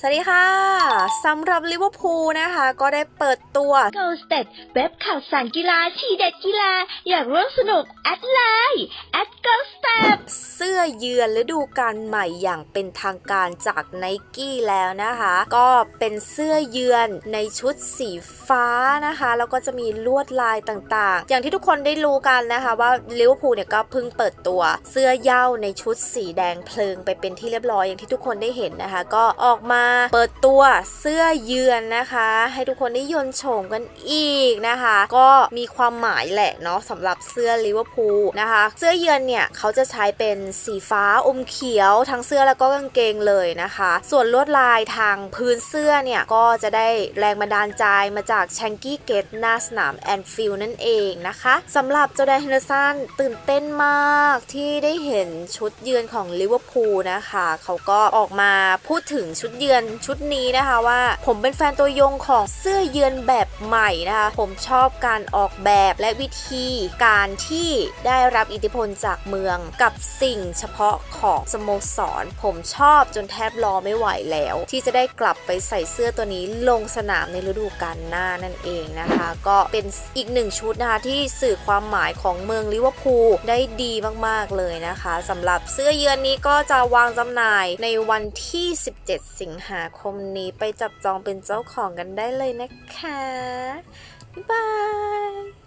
สวัสดีค่ะสำหรับลิเวอร์พูลนะคะ ก็ได้เปิดตัว Go Stead เว็บข่าวสารกีฬาทีเด็ดกีฬา อยากร่วมสนุก แอดไลน์แอด Go s t e d สื้อเยือนฤดูกาลใหม่อย่างเป็นทางการจากไนกี้แล้วนะคะ ก็เป็นเสื้อเยือนในชุดสีฟ้านะคะ แล้วก็จะมีลวดลายต่างๆ อย่างที่ทุกคนได้รู้กันนะคะว่าลิเวอร์พูลเนี่ยก็เพิ่งเปิดตัว เสื้อเย้าในชุดสีแดงเพลิงไปเป็นที่เรียบร้อยอย่างที่ทุกคนได้เห็นนะคะ ก็ออกมาเปิดตัวเสื้อเยือนนะคะ ให้ทุกคนได้ยนโฉมกันอีกนะคะ ก็มีความหมายแหละเนาะสำหรับเสื้อลิเวอร์พูลนะคะ เสื้อเยือนเนี่ยเขาจะใช้เป็นสีฟ้าอมเขียวทั้งเสื้อแล้วก็กางเกงเลยนะคะ ส่วนลวดลายทางพื้นเสื้อเนี่ย ก็จะได้แรงบันดาลใจมาจากแชงกี้เกตหน้าสนามแอนฟิลนั่นเองนะคะสำหรับเจอแดนเฮนเดอร์สันตื่นเต้นมากที่ได้เห็นชุดเยือนของลิเวอร์พูลนะคะ เขาก็ออกมาพูดถึงชุดเยือนชุดนี้นะคะว่า ผมเป็นแฟนตัวยงของเสื้อเยือนแบบใหม่นะคะ ผมชอบการออกแบบและวิธีการที่ได้รับอิทธิพลจากเมืองกับสิ่งเฉพาะของสโมสร ผมชอบจนแทบรอไม่ไหวแล้ว ที่จะได้กลับไปใส่เสื้อตัวนี้ลงสนามในฤดูกาลหน้านั่นเองนะคะ ก็เป็นอีกหนึ่งชุดนะคะที่สื่อความหมายของเมืองลิเวอร์พูลได้ดีมากๆเลยนะคะสำหรับเสื้อเยือนนี้ก็จะวางจำหน่ายในวันที่ 17 สิงหาคมนี้ไปจับจองเป็นเจ้าของกันได้เลยนะคะ บ๊ายบาย